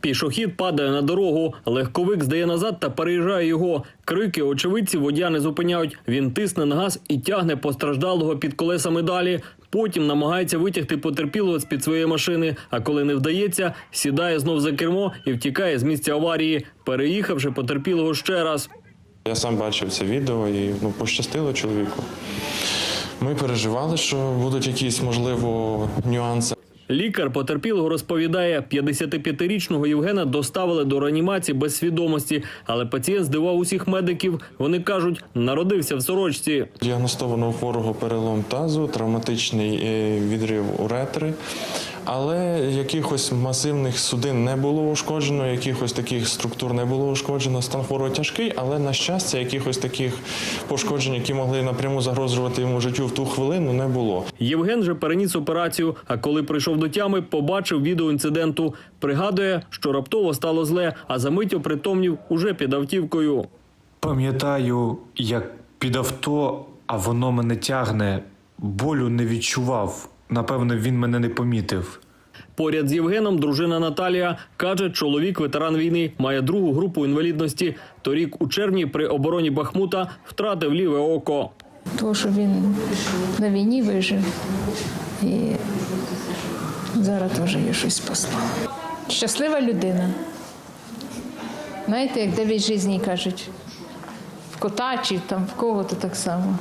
Пішохід падає на дорогу. Легковик здає назад та переїжджає його. Крики очевидці водія не зупиняють. Він тисне на газ і тягне постраждалого під колесами далі. Потім намагається витягти потерпілого з під своєї машини. А коли не вдається, сідає знов за кермо і втікає з місця аварії, переїхавши потерпілого ще раз. Я сам бачив це відео і ну, пощастило чоловіку. Ми переживали, що будуть якісь, можливо, нюанси. Лікар потерпілого розповідає, 55-річного Євгена доставили до реанімації без свідомості, але пацієнт здивав усіх медиків. Вони кажуть, народився в сорочці. Діагностовано у хворого перелом тазу, травматичний е, відрив уретри. Але якихось масивних судин не було ушкоджено, якихось таких структур не було ушкоджено. Стан хворого тяжкий, але на щастя, якихось таких пошкоджень, які могли напряму загрожувати йому життю в ту хвилину, не було. Євген же переніс операцію. А коли прийшов до тями, побачив відео інциденту. Пригадує, що раптово стало зле, а за мить опритомнів уже під автівкою. Пам'ятаю, як під авто, а воно мене тягне. Болю не відчував. Напевно, він мене не помітив. Поряд з Євгеном дружина Наталія каже, чоловік ветеран війни має другу групу інвалідності. Торік у червні при обороні Бахмута втратив ліве око. Тому що він на війні вижив і зараз теж є щось спасло. Щаслива людина. Знаєте, як дев'ять життів кажуть, в кота чи там в кого-то так само.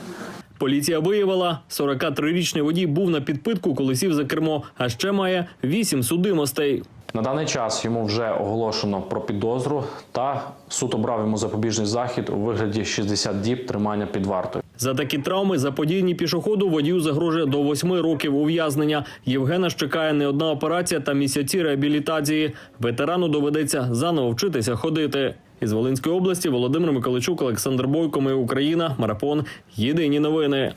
Поліція виявила, 43-річний водій був на підпитку, коли сів за кермо, а ще має вісім судимостей. На даний час йому вже оголошено про підозру та суд обрав йому запобіжний захід у вигляді 60 діб тримання під вартою. За такі травми заподіяні пішоходу водію загрожує до восьми років ув'язнення. Євгена ж чекає не одна операція та місяці реабілітації. Ветерану доведеться заново вчитися ходити. Із Волинської області Володимир Миколичук, Олександр Бойко. Ми Україна. Марафон. Єдині новини.